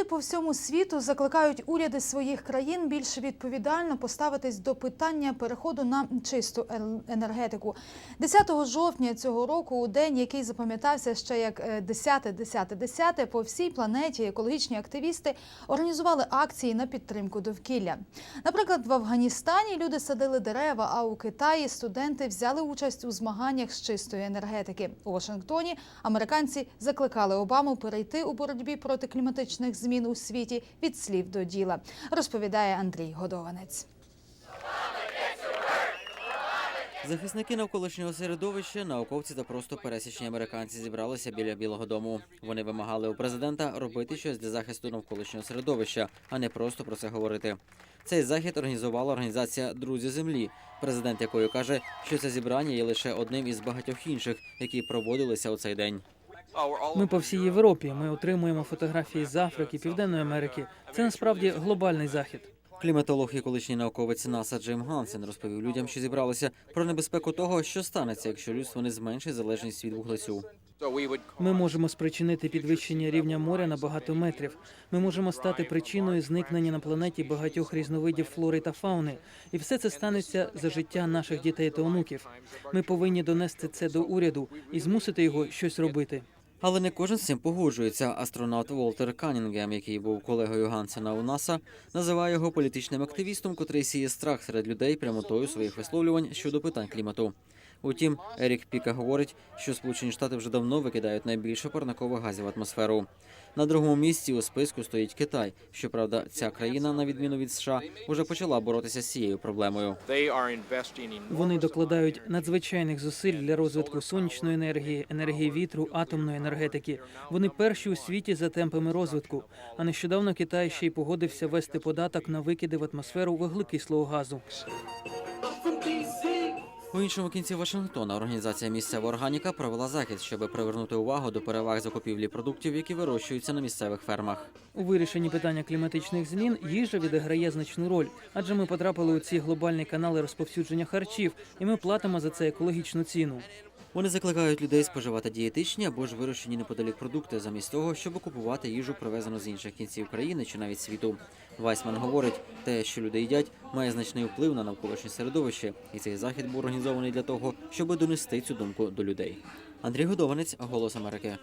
Люди по всьому світу закликають уряди своїх країн більш відповідально поставитись до питання переходу на чисту енергетику. 10 жовтня цього року, у день, який запам'ятався ще як е, 10-10-10, по всій планеті екологічні активісти організували акції на підтримку довкілля. Наприклад, в Афганістані люди садили дерева, а у Китаї студенти взяли участь у змаганнях з чистої енергетики. У Вашингтоні американці закликали Обаму перейти у боротьбі проти кліматичних змін у світі від слів до діла, розповідає Андрій Годованець. Захисники навколишнього середовища, науковці та просто пересічні американці зібралися біля Білого Дому. Вони вимагали у президента робити щось для захисту навколишнього середовища, а не просто про це говорити. Цей захід організувала організація Друзі землі, президент якої каже, що це зібрання є лише одним із багатьох інших, які проводилися у цей день. Ми по всій Європі. Ми отримуємо фотографії з Африки, Південної Америки. Це насправді глобальний захід. Кліматолог і колишній науковець НАСА Джейм Гансен розповів людям, що зібралися про небезпеку того, що станеться, якщо людство не зменшить залежність від вуглецю. Ми можемо спричинити підвищення рівня моря на багато метрів. Ми можемо стати причиною зникнення на планеті багатьох різновидів флори та фауни. І все це станеться за життя наших дітей та онуків. Ми повинні донести це до уряду і змусити його щось робити. Але не кожен з цим погоджується. Астронавт Волтер Канінгем, який був колегою Гансена у НАСА, називає його політичним активістом, котрий сіє страх серед людей прямотою своїх висловлювань щодо питань клімату. Утім, Ерік Піка говорить, що Сполучені Штати вже давно викидають найбільше парникових газів в атмосферу. На другому місці у списку стоїть Китай. Щоправда, ця країна, на відміну від США, уже почала боротися з цією проблемою. Вони докладають надзвичайних зусиль для розвитку сонячної енергії, енергії вітру, атомної енергетики. Вони перші у світі за темпами розвитку. А нещодавно Китай ще й погодився ввести податок на викиди в атмосферу вуглекислого газу. У іншому кінці Вашингтона організація місцева органіка провела захід, щоб привернути увагу до переваг закупівлі продуктів, які вирощуються на місцевих фермах. У вирішенні питання кліматичних змін їжа відіграє значну роль, адже ми потрапили у ці глобальні канали розповсюдження харчів, і ми платимо за це екологічну ціну. Вони закликають людей споживати дієтичні або ж вирощені неподалік продукти, замість того, щоб купувати їжу, привезену з інших кінців країни чи навіть світу. Вайсман говорить, те, що люди їдять, має значний вплив на навколишнє середовище, і цей захід був організований для того, щоб донести цю думку до людей. Андрій Годованець, Голос Америки.